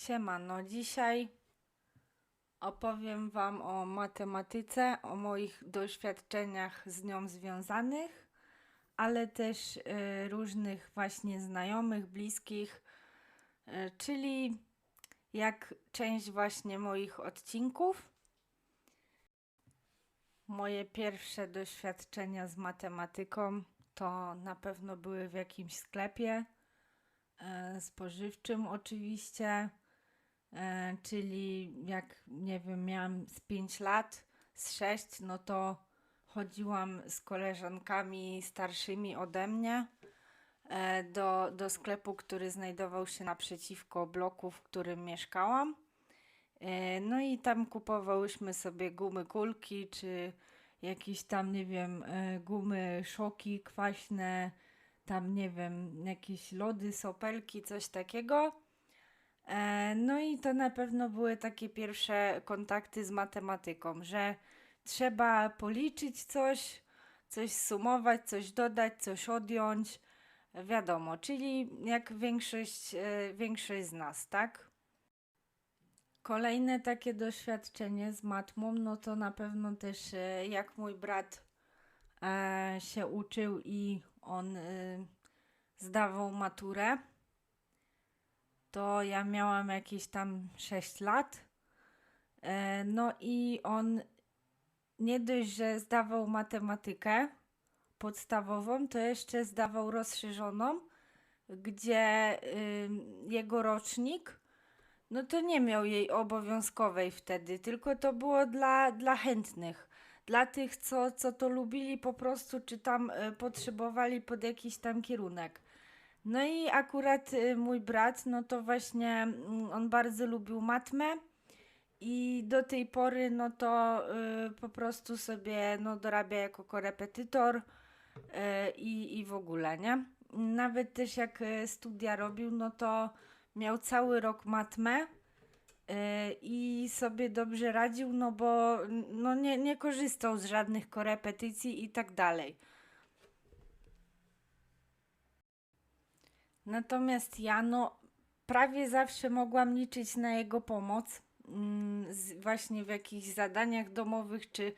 Siemano, dzisiaj opowiem Wam o matematyce, o moich doświadczeniach z nią związanych, ale też y, różnych właśnie znajomych, bliskich, y, czyli jak część właśnie moich odcinków. Moje pierwsze doświadczenia z matematyką to na pewno były w jakimś sklepie e, spożywczym oczywiście, czyli jak nie wiem, miałam z 5 lat, z 6, no to chodziłam z koleżankami starszymi ode mnie e, do, do sklepu, który znajdował się naprzeciwko bloku, w którym mieszkałam. E, No i tam kupowałyśmy sobie gumy kulki, czy jakieś tam, nie wiem, e, gumy szoki kwaśne, tam, nie wiem, jakieś lody, sopelki, coś takiego. E, No i to na pewno były takie pierwsze kontakty z matematyką, że trzeba policzyć coś, coś sumować, coś dodać, coś odjąć. Wiadomo, czyli jak większość, e, większość z nas, tak? Kolejne takie doświadczenie z matmą, no to na pewno też e, jak mój brat się uczył i on zdawał maturę, to ja miałam jakieś tam 6 lat. E, no i on nie dość, że zdawał matematykę podstawową, to jeszcze zdawał rozszerzoną, gdzie jego rocznik no to nie miał jej obowiązkowej wtedy, tylko to było dla, dla chętnych. Dla tych, co, co to lubili po prostu, czy tam y, potrzebowali pod jakiś tam kierunek. No i akurat y, mój brat, no to właśnie mm, on bardzo lubił matmę i do tej pory, no to y, po prostu sobie no, dorabia jako korepetytor y, i, i w ogóle, nie? Nawet też jak studia robił, no to miał cały rok matmę i sobie dobrze radził, no bo no nie, nie korzystał z żadnych korepetycji i tak dalej. Natomiast ja, no, prawie zawsze mogłam liczyć na jego pomoc, mm, właśnie w jakichś zadaniach domowych, czy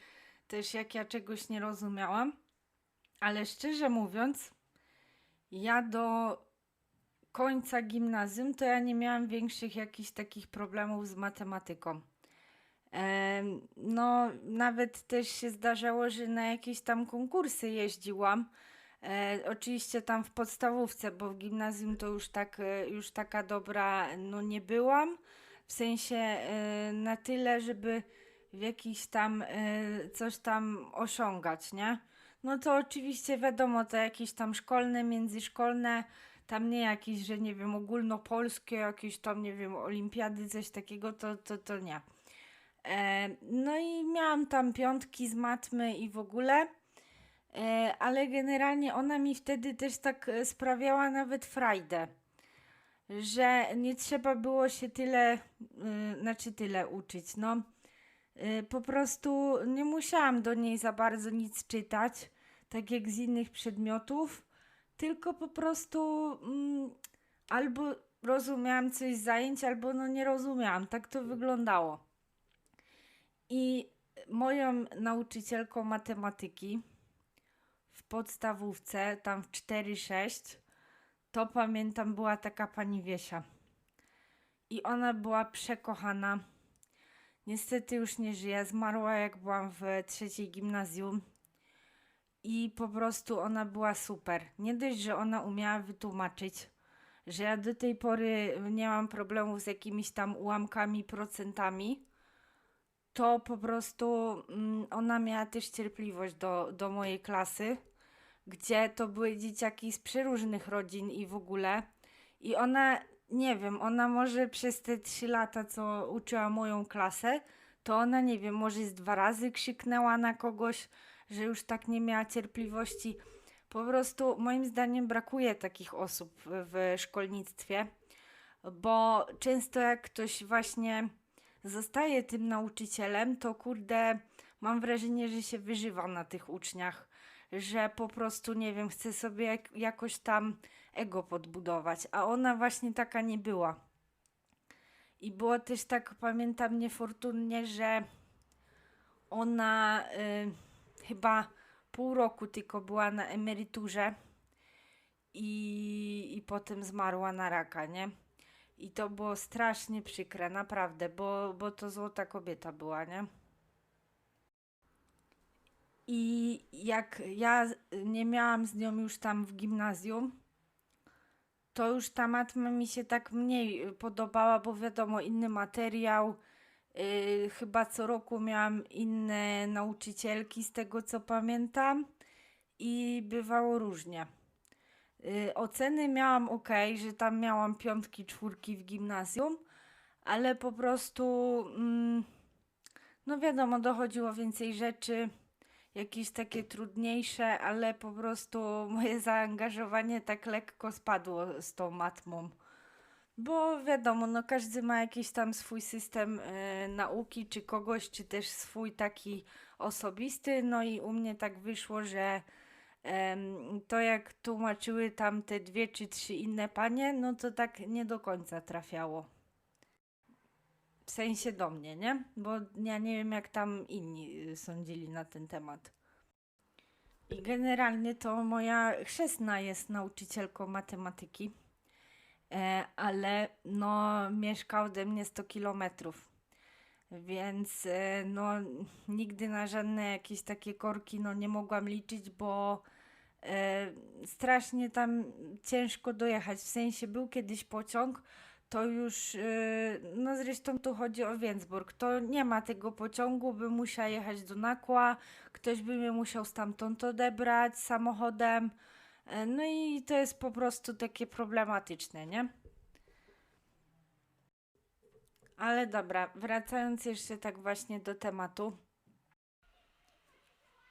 też jak ja czegoś nie rozumiałam. Ale szczerze mówiąc, ja do końca gimnazjum to ja nie miałam większych jakichś takich problemów z matematyką. Em, No, nawet też się zdarzało, że na jakieś tam konkursy jeździłam. E, oczywiście tam w podstawówce, bo w gimnazjum to już tak, e, już taka dobra, no nie byłam. W sensie e, na tyle, żeby w jakiś tam e, coś tam osiągać, nie? No to oczywiście wiadomo, to jakieś tam szkolne, międzyszkolne, tam nie jakieś, że nie wiem, ogólnopolskie, jakieś tam, nie wiem, olimpiady, coś takiego, to, to, to nie. E, no i miałam tam piątki z matmy i w ogóle, ale generalnie ona mi wtedy też tak e, sprawiała nawet frajdę, że nie trzeba było się tyle, y, znaczy tyle uczyć, no. Po prostu nie musiałam do niej za bardzo nic czytać, tak jak z innych przedmiotów, tylko po prostu mm, albo rozumiałam coś z zajęć, albo no nie rozumiałam. Tak to wyglądało. I moją nauczycielką matematyki w podstawówce, tam w 4-6, to pamiętam była taka pani Wiesia. I ona była przekochana. Niestety już nie żyje. Zmarła jak byłam w trzeciej gimnazjum. I po prostu ona była super. Nie dość, że ona umiała wytłumaczyć, że ja do tej pory nie mam problemów z jakimiś tam ułamkami, procentami, to po prostu mm, ona miała też cierpliwość do, do mojej klasy, gdzie to były dzieciaki z przeróżnych rodzin i w ogóle. I ona, nie wiem, ona może przez te trzy lata, co uczyła moją klasę, to ona, nie wiem, może z dwa razy krzyknęła na kogoś, że już tak nie miała cierpliwości. Po prostu moim zdaniem brakuje takich osób w szkolnictwie, bo często jak ktoś właśnie zostaje tym nauczycielem, to kurde, mam wrażenie, że się wyżywa na tych uczniach, że po prostu, nie wiem, chce sobie jak, jakoś tam ego podbudować, a ona właśnie taka nie była. I było też tak, pamiętam niefortunnie, że ona y, chyba pół roku tylko była na emeryturze i, i potem zmarła na raka, nie? I to było strasznie przykre, naprawdę, bo, bo to złota kobieta była, nie? I jak ja nie miałam z nią już tam w gimnazjum, to już ta matma mi się tak mniej podobała, bo wiadomo, inny materiał. Yy, chyba co roku miałam inne nauczycielki, z tego co pamiętam, i bywało różnie. Yy, oceny miałam ok, że tam miałam piątki, czwórki w gimnazjum, ale po prostu, mm, no wiadomo, dochodziło więcej rzeczy jakieś takie trudniejsze, ale po prostu moje zaangażowanie tak lekko spadło z tą matmą. Bo wiadomo, no każdy ma jakiś tam swój system e, nauki, czy kogoś, czy też swój taki osobisty. No i u mnie tak wyszło, że to jak tłumaczyły tam te dwie czy trzy inne panie, no to tak nie do końca trafiało. Sensie do mnie, nie? Bo ja nie wiem, jak tam inni y, sądzili na ten temat. I generalnie to moja chrzestna jest nauczycielką matematyki, e, ale no mieszka ode mnie 100 kilometrów. Więc e, no nigdy na żadne jakieś takie korki no nie mogłam liczyć, bo e, strasznie tam ciężko dojechać. W sensie był kiedyś pociąg, to już, yy, no zresztą tu chodzi o Więcburg, to nie ma tego pociągu, by musiał jechać do Nakła, ktoś by mnie musiał stamtąd odebrać samochodem, yy, no i to jest po prostu takie problematyczne, nie? Ale dobra, wracając jeszcze tak właśnie do tematu,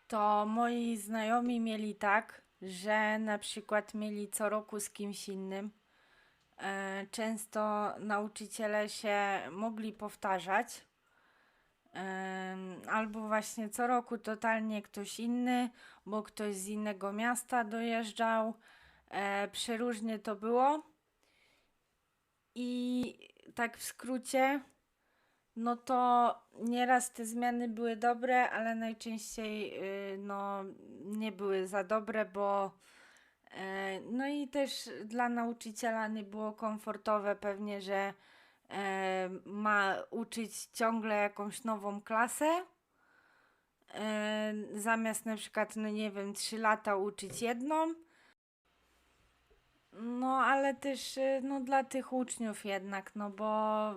to moi znajomi mieli tak, że na przykład mieli co roku z kimś innym, E, często nauczyciele się mogli powtarzać, albo właśnie co roku totalnie ktoś inny, bo ktoś z innego miasta dojeżdżał. E, przeróżnie to było. I tak w skrócie, no to nieraz te zmiany były dobre, ale najczęściej y, no, nie były za dobre, bo E, no i też dla nauczyciela nie było komfortowe pewnie, że e, ma uczyć ciągle jakąś nową klasę. E, zamiast na przykład, no nie wiem, 3 lata uczyć jedną. No ale też no, dla tych uczniów jednak, no bo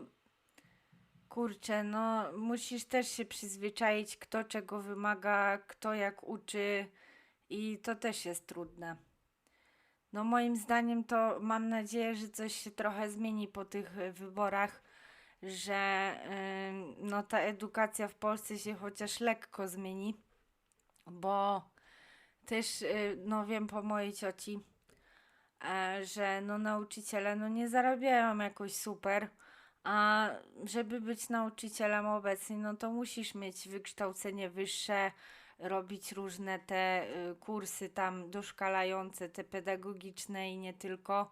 kurczę, no musisz też się przyzwyczaić, kto czego wymaga, kto jak uczy i to też jest trudne. No moim zdaniem to mam nadzieję, że coś się trochę zmieni po tych e, wyborach, że no ta edukacja w Polsce się chociaż lekko zmieni, bo też yy, no wiem po mojej cioci, yy, że no nauczyciele no nie zarabiają jakoś super, a żeby być nauczycielem obecnie, no to musisz mieć wykształcenie wyższe, robić różne te y, kursy tam doszkalające, te pedagogiczne i nie tylko.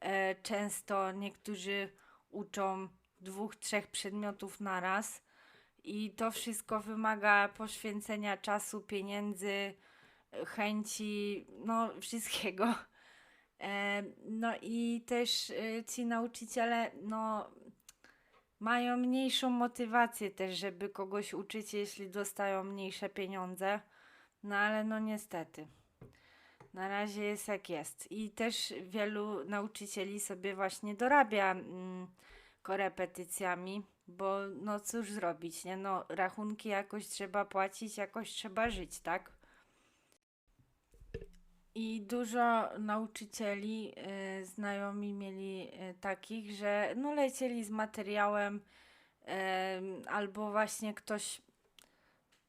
E, często niektórzy uczą dwóch, trzech przedmiotów na raz i to wszystko wymaga poświęcenia czasu, pieniędzy, chęci, no wszystkiego. E, no i też y, ci nauczyciele, no mają mniejszą motywację też, żeby kogoś uczyć, jeśli dostają mniejsze pieniądze. No ale no niestety. Na razie jest jak jest. I też wielu nauczycieli sobie właśnie dorabia mm, korepetycjami, bo no cóż zrobić, nie? No rachunki jakoś trzeba płacić, jakoś trzeba żyć, tak? I dużo nauczycieli, y, znajomi mieli y, takich, że no lecieli z materiałem albo właśnie ktoś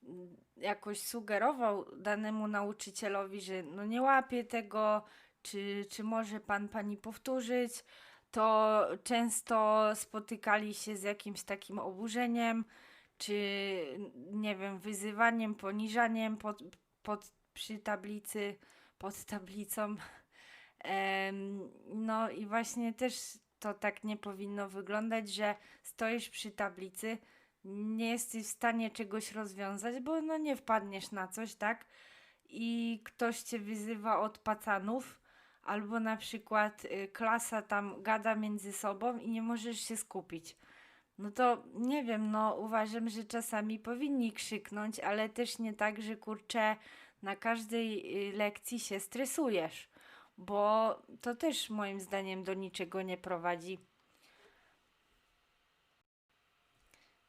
mm, jakoś sugerował danemu nauczycielowi, że no nie łapie tego, czy, czy może pan pani powtórzyć, to często spotykali się z jakimś takim oburzeniem, czy nie wiem, wyzywaniem, poniżaniem pod, pod, przy tablicy pod tablicą. No i właśnie też to tak nie powinno wyglądać, że stoisz przy tablicy, nie jesteś w stanie czegoś rozwiązać, bo no nie wpadniesz na coś, tak? I ktoś cię wyzywa od pacanów, albo na przykład y, klasa tam gada między sobą i nie możesz się skupić. No to nie wiem, no uważam, że czasami powinni krzyknąć, ale też nie tak, że kurczę, na każdej y, lekcji się stresujesz, bo to też moim zdaniem do niczego nie prowadzi.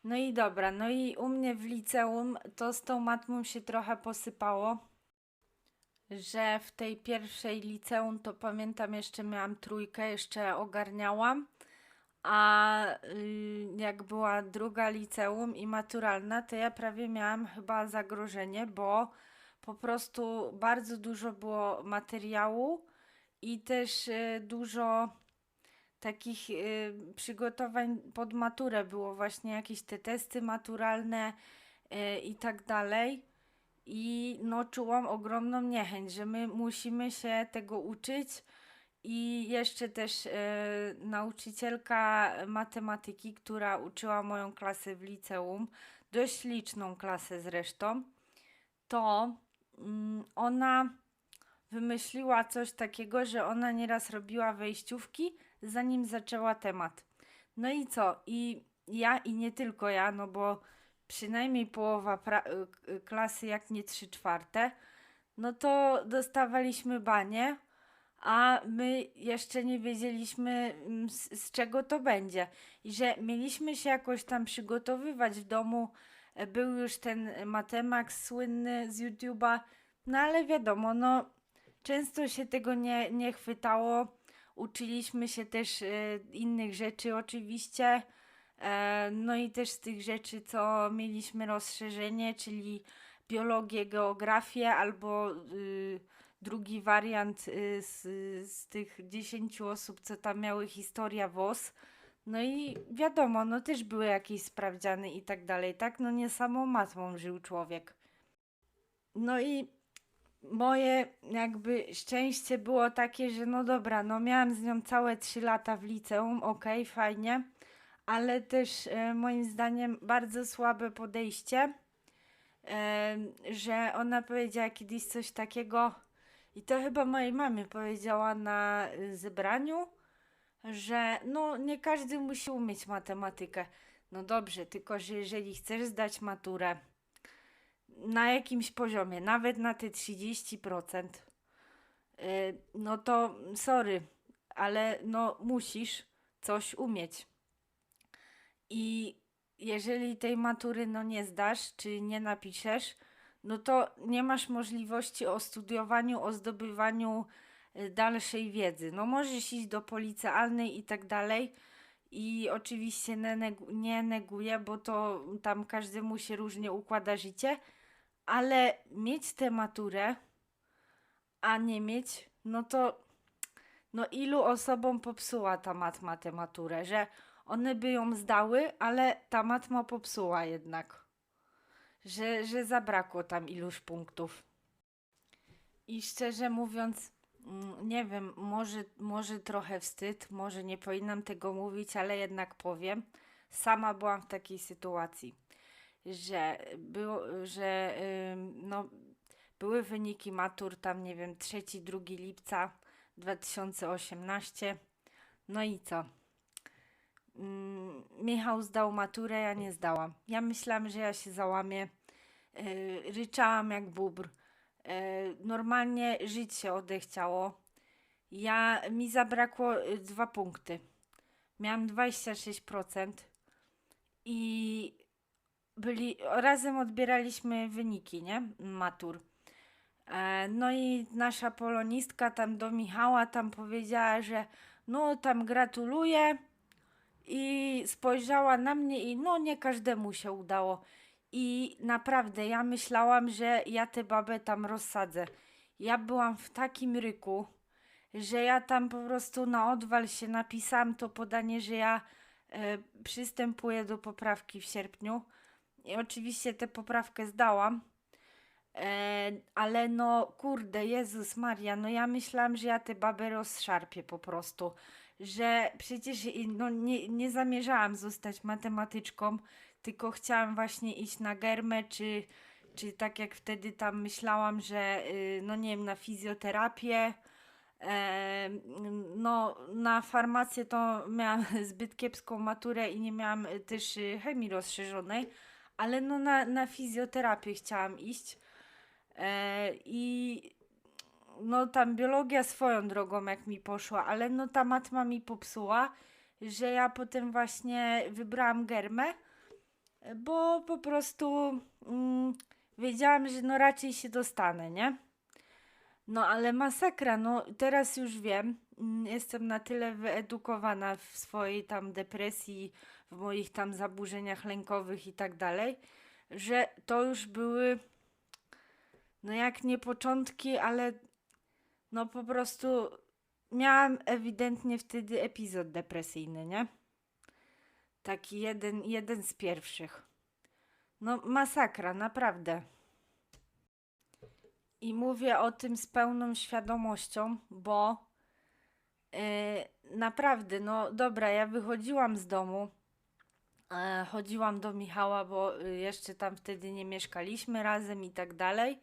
No i dobra, no i u mnie w liceum to z tą matmą się trochę posypało, że w tej pierwszej liceum to pamiętam jeszcze miałam trójkę, jeszcze ogarniałam, a y, jak była druga liceum i maturalna, to ja prawie miałam chyba zagrożenie, bo po prostu bardzo dużo było materiału i też y, dużo takich y, przygotowań pod maturę było właśnie jakieś te testy maturalne y, i tak dalej. I no czułam ogromną niechęć, że my musimy się tego uczyć. I jeszcze też nauczycielka matematyki, która uczyła moją klasę w liceum, dość liczną klasę zresztą, to ona wymyśliła coś takiego, że ona nieraz robiła wejściówki, zanim zaczęła temat. No i co? I ja, i nie tylko ja, no bo przynajmniej połowa y- y- klasy, jak nie trzy czwarte, no to dostawaliśmy banie, a my jeszcze nie wiedzieliśmy mm, z, z czego to będzie. I że mieliśmy się jakoś tam przygotowywać w domu. E, Był już ten Matemax słynny z YouTube'a, no ale wiadomo, no często się tego nie, nie chwytało. Uczyliśmy się też e, innych rzeczy oczywiście. E, no i też z tych rzeczy, co mieliśmy rozszerzenie, czyli biologię, geografię albo y, drugi wariant y, z, z tych 10 osób, co tam miały historia WOS. No i wiadomo, no też były jakieś sprawdziany i tak dalej, tak? No nie samą matmą żył człowiek. No i moje jakby szczęście było takie, że no dobra, no miałam z nią całe 3 lata w liceum, okej, fajnie, ale też e, moim zdaniem bardzo słabe podejście, e, że ona powiedziała kiedyś coś takiego i to chyba mojej mamie powiedziała na zebraniu, że no nie każdy musi umieć matematykę. No dobrze, tylko że jeżeli chcesz zdać maturę, na jakimś poziomie, nawet na te 30%, yy, no to sorry, ale no musisz coś umieć. I jeżeli tej matury no nie zdasz, czy nie napiszesz, no to nie masz możliwości o studiowaniu, o zdobywaniu dalszej wiedzy. No możesz iść do policealnej i tak dalej. I oczywiście nie, negu- nie neguję, bo to tam każdemu się różnie układa życie, ale mieć tę maturę, a nie mieć, no to no ilu osobom popsuła ta matma tę maturę, że one by ją zdały, ale ta matma popsuła jednak, że, że zabrakło tam iluś punktów. I szczerze mówiąc, nie wiem, może, może trochę wstyd, może nie powinnam tego mówić, ale jednak powiem. Sama byłam w takiej sytuacji, że, było, że no, były wyniki matur, tam nie wiem, 3-2 lipca 2018. No i co? Mm, Michał zdał maturę, ja nie zdałam. Ja myślałam, że ja się załamię. Yy, ryczałam jak bóbr. Yy, normalnie żyć się odechciało. Ja mi zabrakło y, dwa punkty. Miałam 26% i byli razem odbieraliśmy wyniki, nie? Matur. E, no i nasza polonistka tam do Michała tam powiedziała, że no tam gratuluję i spojrzała na mnie i no nie każdemu się udało. I naprawdę ja myślałam, że ja tę babę tam rozsadzę. Ja byłam w takim ryku, że ja tam po prostu na odwal się napisałam to podanie, że ja e, przystępuję do poprawki w sierpniu. I oczywiście tę poprawkę zdałam. E, ale no kurde, Jezus Maria, no ja myślałam, że ja tę babę rozszarpię po prostu, że przecież no, nie, nie zamierzałam zostać matematyczką, tylko chciałam właśnie iść na germę, czy, czy tak jak wtedy tam myślałam, że y, no nie wiem, na fizjoterapię. No, na farmację to miałam zbyt kiepską maturę i nie miałam y, też y, chemii rozszerzonej, ale no na, na fizjoterapię chciałam iść. E, I no tam biologia swoją drogą jak mi poszła, ale no ta matma mi popsuła, że ja potem właśnie wybrałam germę, bo po prostu mm, wiedziałam, że no raczej się dostanę, nie? No ale masakra, no teraz już wiem, mm, jestem na tyle wyedukowana w swojej tam depresji, w moich tam zaburzeniach lękowych i tak dalej, że to już były, no jak nie początki, ale no po prostu miałam ewidentnie wtedy epizod depresyjny, nie? Taki jeden, jeden z pierwszych. No masakra, naprawdę. I mówię o tym z pełną świadomością, bo yy, naprawdę, no dobra, ja wychodziłam z domu, e, chodziłam do Michała, bo y, jeszcze tam wtedy nie mieszkaliśmy razem i tak dalej,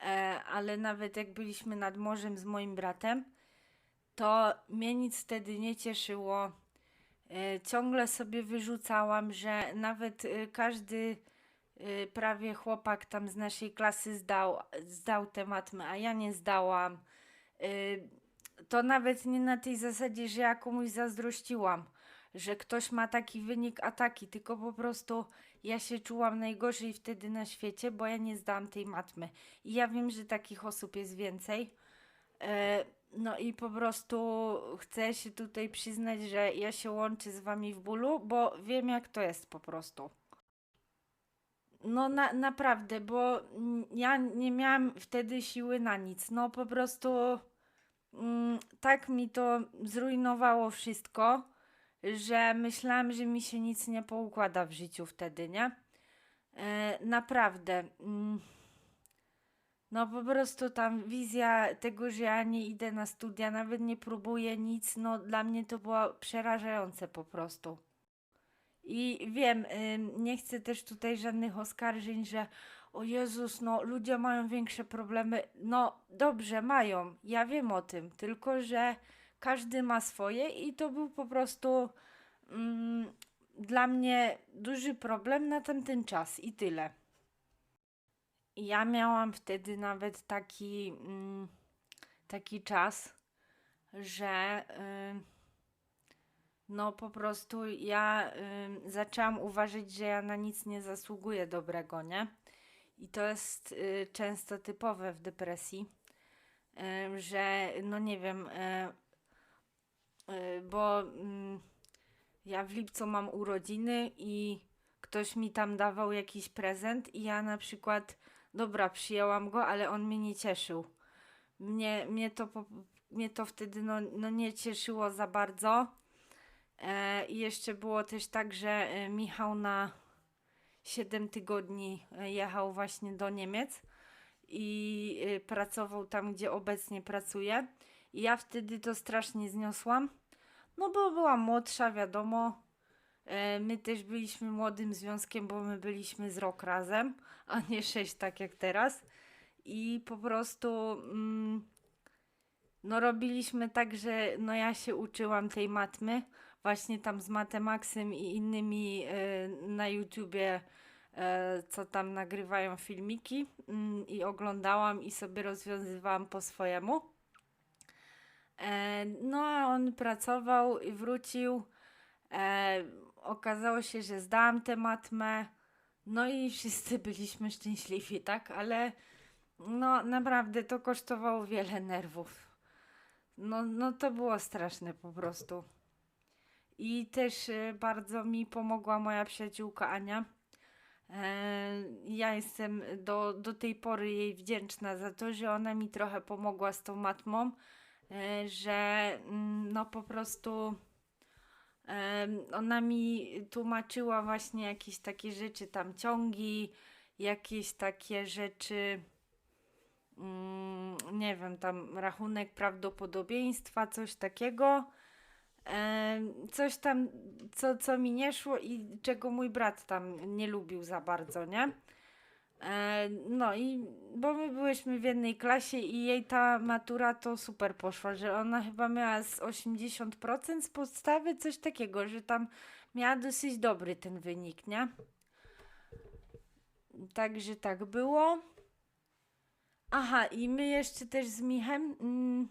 e, ale nawet jak byliśmy nad morzem z moim bratem, to mnie nic wtedy nie cieszyło. E, ciągle sobie wyrzucałam, że nawet y, każdy y, prawie chłopak tam z naszej klasy zdał, zdał matmę, a ja nie zdałam. To nawet nie na tej zasadzie, że ja komuś zazdrościłam, że ktoś ma taki wynik, a taki, tylko po prostu ja się czułam najgorzej wtedy na świecie, bo ja nie zdałam tej matmy. I ja wiem, że takich osób jest więcej. No i po prostu chcę się tutaj przyznać, że ja się łączę z wami w bólu, bo wiem jak to jest po prostu. No na, naprawdę, bo ja nie miałam wtedy siły na nic. No po prostu mm, tak mi to zrujnowało wszystko, że myślałam, że mi się nic nie poukłada w życiu wtedy, nie? E, naprawdę. Mm, no po prostu tam wizja tego, że ja nie idę na studia, nawet nie próbuję nic, no dla mnie to było przerażające po prostu. I wiem, nie chcę też tutaj żadnych oskarżeń, że o Jezus, no ludzie mają większe problemy. No dobrze, mają, ja wiem o tym, tylko że każdy ma swoje i to był po prostu mm, dla mnie duży problem na tamten czas i tyle. Ja miałam wtedy nawet taki, mm, taki czas, że no po prostu ja zaczęłam uważać, że ja na nic nie zasługuję dobrego, nie? I to jest y, często typowe w depresji, że no nie wiem, y, y, bo mm, ja w lipcu mam urodziny i ktoś mi tam dawał jakiś prezent i ja na przykład, dobra, przyjęłam go, ale on mnie nie cieszył. Mnie, mnie, to, mnie to wtedy no, no nie cieszyło za bardzo. E, I jeszcze było też tak, że e, Michał na 7 tygodni e, jechał właśnie do Niemiec i e, pracował tam, gdzie obecnie pracuje. I ja wtedy to strasznie zniosłam. No bo byłam młodsza, wiadomo. E, My też byliśmy młodym związkiem, bo my byliśmy z rok razem, a nie sześć tak jak teraz. I po prostu mm, no robiliśmy tak, że no ja się uczyłam tej matmy, właśnie tam z Matemaxem i innymi e, na YouTubie, e, co tam nagrywają filmiki mm, i oglądałam i sobie rozwiązywałam po swojemu. E, no a on pracował i wrócił. E, okazało się, że zdałam tę matmę. No i wszyscy byliśmy szczęśliwi, tak? Ale no naprawdę to kosztowało wiele nerwów. No, no to było straszne po prostu. I też e, bardzo mi pomogła moja przyjaciółka Ania. E, ja jestem do, do tej pory jej wdzięczna za to, że ona mi trochę pomogła z tą matmą, e, że mm, no po prostu ona mi tłumaczyła właśnie jakieś takie rzeczy, tam ciągi, jakieś takie rzeczy, mm, nie wiem, tam rachunek prawdopodobieństwa, coś takiego. Coś tam, co, co mi nie szło i czego mój brat tam nie lubił za bardzo, nie? E, no i bo my byłyśmy w jednej klasie i jej ta matura to super poszła, że ona chyba miała z 80% z podstawy, coś takiego, że tam miała dosyć dobry ten wynik, nie? Także tak było. Aha, i my jeszcze też z Michem mm,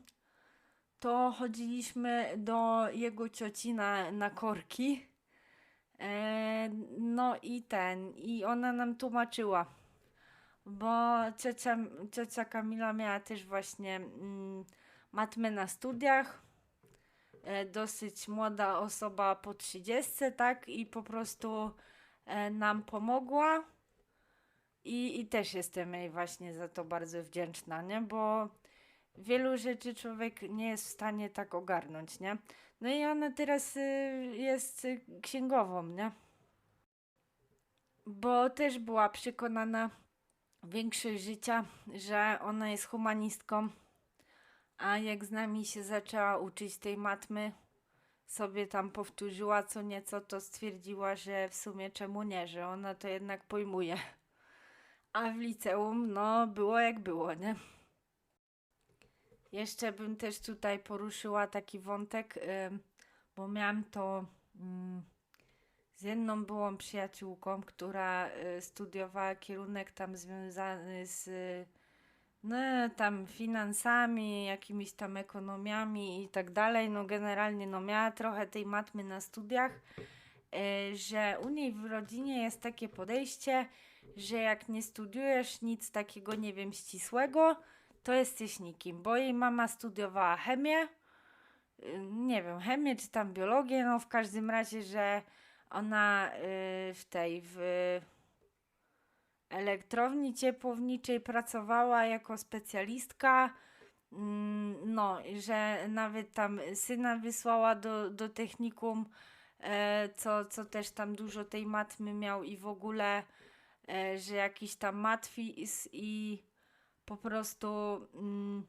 to chodziliśmy do jego cioci na, na korki. E, no i ten, i ona nam tłumaczyła, bo ciocia, ciocia Kamila miała też właśnie mm, matmę na studiach. E, dosyć młoda osoba po 30, tak? I po prostu e, nam pomogła. I, I też jestem jej właśnie za to bardzo wdzięczna, nie? Bo wielu rzeczy człowiek nie jest w stanie tak ogarnąć, nie? No i ona teraz y, jest księgową, nie? Bo też była przekonana większość życia, że ona jest humanistką, a jak z nami się zaczęła uczyć tej matmy, sobie tam powtórzyła co nieco, to stwierdziła, że w sumie czemu nie, że ona to jednak pojmuje. A w liceum, no, było jak było, nie? Jeszcze bym też tutaj poruszyła taki wątek, bo miałam to mm, z jedną byłą przyjaciółką, która y, studiowała kierunek tam związany z y, no, tam finansami, jakimiś tam ekonomiami i tak dalej. No generalnie no miała trochę tej matmy na studiach, y, że u niej w rodzinie jest takie podejście, że jak nie studiujesz nic takiego, nie wiem, ścisłego, to jesteś nikim, bo jej mama studiowała chemię, nie wiem, chemię czy tam biologię, no w każdym razie, że ona y, w tej, w elektrowni ciepłowniczej pracowała jako specjalistka, mm, no, że nawet tam syna wysłała do, do technikum, e, co, co też tam dużo tej matmy miał i w ogóle, e, że jakiś tam matwis i po prostu mm,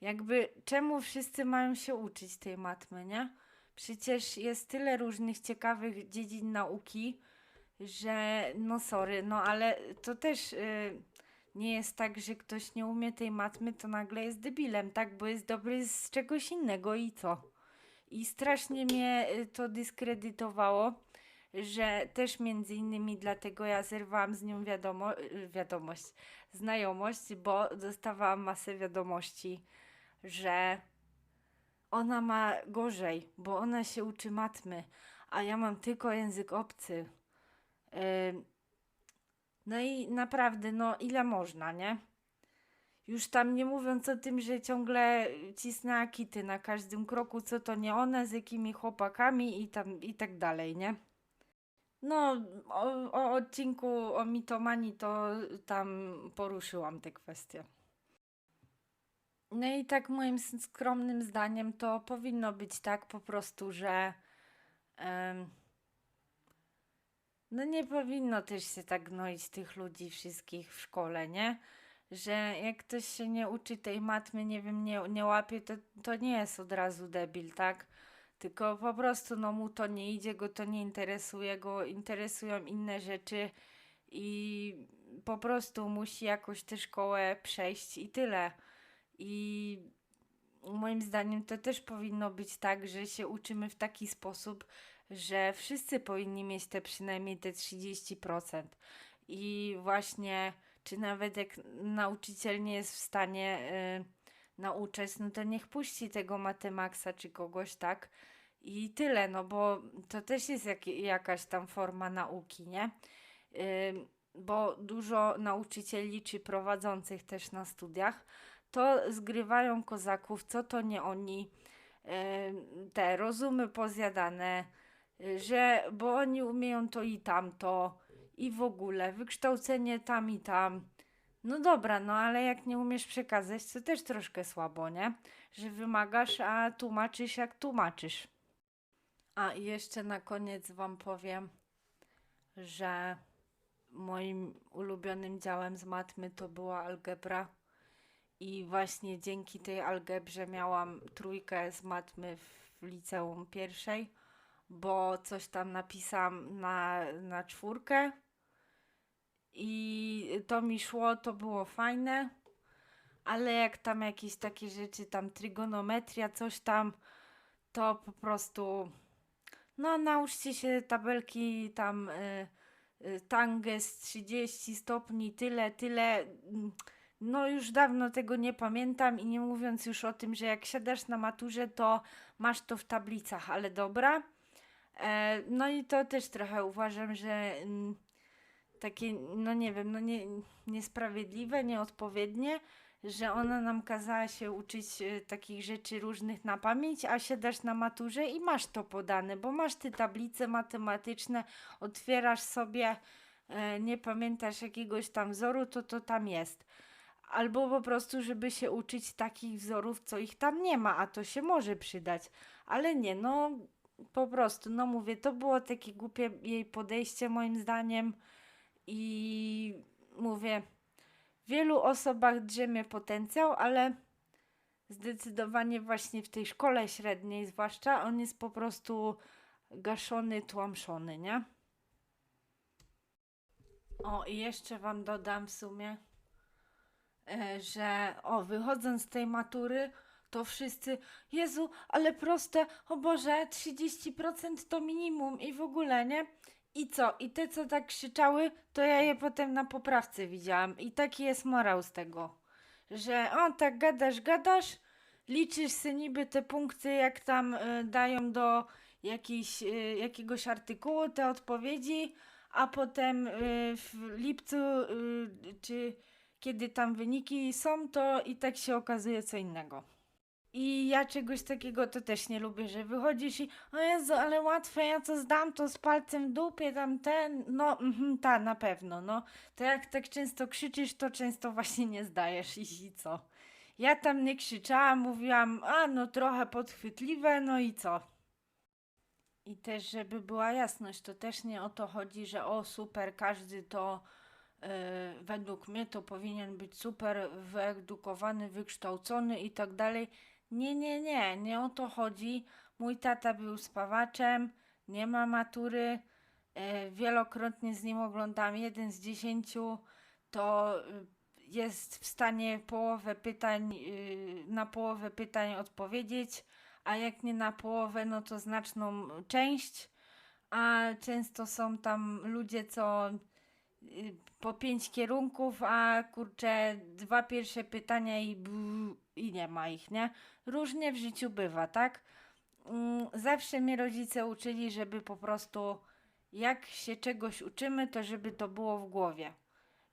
jakby czemu wszyscy mają się uczyć tej matmy, nie? Przecież jest tyle różnych ciekawych dziedzin nauki, że no sorry, no ale to też y, nie jest tak, że ktoś nie umie tej matmy, to nagle jest debilem, tak? Bo jest dobry z czegoś innego i co? I strasznie mnie y, to dyskredytowało, że też między innymi dlatego ja zerwałam z nią wiadomo, y, wiadomość, znajomość, bo dostawałam masę wiadomości, że ona ma gorzej, bo ona się uczy matmy, a ja mam tylko język obcy. No i naprawdę, no ile można, nie? Już tam nie mówiąc o tym, że ciągle cisnę akity na każdym kroku, co to nie one, z jakimi chłopakami i tam i tak dalej, nie? No, o, o odcinku o mitomanii to tam poruszyłam te kwestie. No i tak moim skromnym zdaniem to powinno być tak po prostu, że em, no nie powinno też się tak gnoić tych ludzi wszystkich w szkole, nie? Że jak ktoś się nie uczy tej matmy, nie wiem, nie, nie łapie, to, to nie jest od razu debil, tak? Tylko po prostu no mu to nie idzie, go to nie interesuje, go interesują inne rzeczy i po prostu musi jakoś tę szkołę przejść i tyle. I moim zdaniem to też powinno być tak, że się uczymy w taki sposób, że wszyscy powinni mieć te przynajmniej te 30%. I właśnie, czy nawet jak nauczyciel nie jest w stanie y, nauczać, no to niech puści tego matemaksa czy kogoś, tak? I tyle, no bo to też jest jak, jakaś tam forma nauki, nie? Ym, bo dużo nauczycieli czy prowadzących też na studiach to zgrywają kozaków, co to nie oni, te rozumy pozjadane, y, że bo oni umieją to i tamto i w ogóle wykształcenie tam i tam. No dobra, no ale jak nie umiesz przekazać, to też troszkę słabo, nie? Że wymagasz, a tłumaczysz jak tłumaczysz. A jeszcze na koniec Wam powiem, że moim ulubionym działem z matmy to była algebra. I właśnie dzięki tej algebrze miałam trójkę z matmy w liceum pierwszej, bo coś tam napisałam na, na czwórkę i to mi szło, to było fajne, ale jak tam jakieś takie rzeczy, tam trygonometria, coś tam, to po prostu no nauczcie się tabelki tam y, y, tanges 30 stopni, tyle, tyle. mm, No już dawno tego nie pamiętam i nie mówiąc już o tym, że jak siadasz na maturze, to masz to w tablicach, ale dobra. E, no i to też trochę uważam, że mm, takie, no nie wiem, no nie, niesprawiedliwe, nieodpowiednie, że ona nam kazała się uczyć e, takich rzeczy różnych na pamięć, a siadasz na maturze i masz to podane, bo masz te tablice matematyczne, otwierasz sobie, e, nie pamiętasz jakiegoś tam wzoru, to to tam jest. Albo po prostu, żeby się uczyć takich wzorów, co ich tam nie ma, a to się może przydać. Ale nie, no po prostu, no mówię, to było takie głupie jej podejście moim zdaniem i mówię, w wielu osobach drzemie potencjał, ale zdecydowanie właśnie w tej szkole średniej zwłaszcza on jest po prostu gaszony, tłamszony, nie? O, i jeszcze wam dodam w sumie, że o, wychodząc z tej matury, to wszyscy, Jezu, ale proste, o Boże, 30% to minimum i w ogóle, nie? I co? I te, co tak krzyczały, to ja je potem na poprawce widziałam. I taki jest morał z tego, że o, tak gadasz, gadasz, liczysz sobie niby te punkty, jak tam y, dają do jakiejś, y, jakiegoś artykułu te odpowiedzi, a potem y, w lipcu, czy kiedy tam wyniki są, to i tak się okazuje co innego. I ja czegoś takiego to też nie lubię, że wychodzisz i o Jezu, ale łatwe, ja co zdam to z palcem w dupie, tam ten, no mhm, ta, na pewno, no. To jak tak często krzyczysz, to często właśnie nie zdajesz i, i co? Ja tam nie krzyczałam, mówiłam, a no trochę podchwytliwe, no i co? I też, żeby była jasność, to też nie o to chodzi, że o super, każdy to według mnie to powinien być super wyedukowany, wykształcony i tak dalej. Nie, nie, nie, nie o to chodzi. Mój tata był spawaczem, nie ma matury. E, wielokrotnie z nim oglądam jeden z dziesięciu. To y, jest w stanie połowę pytań, na połowę pytań odpowiedzieć, a jak nie na połowę, no to znaczną część. A często są tam ludzie, co po pięć kierunków, a kurczę, dwa pierwsze pytania i, i nie ma ich, nie? Różnie w życiu bywa, tak? Mm, Zawsze mnie rodzice uczyli, żeby po prostu jak się czegoś uczymy, to żeby to było w głowie.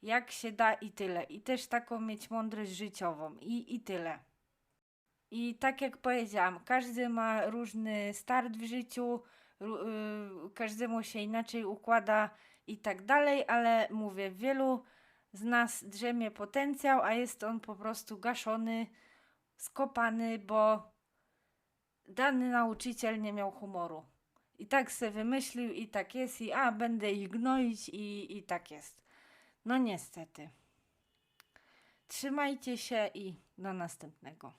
Jak się da i tyle. I też taką mieć mądrość życiową i, i tyle. I tak jak powiedziałam, każdy ma różny start w życiu, y, każdemu się inaczej układa i tak dalej, ale mówię, wielu z nas drzemie potencjał, a jest on po prostu gaszony, skopany, bo dany nauczyciel nie miał humoru. I tak se wymyślił, i tak jest, i a, będę ich gnoić, i, i tak jest. No niestety. Trzymajcie się i do następnego.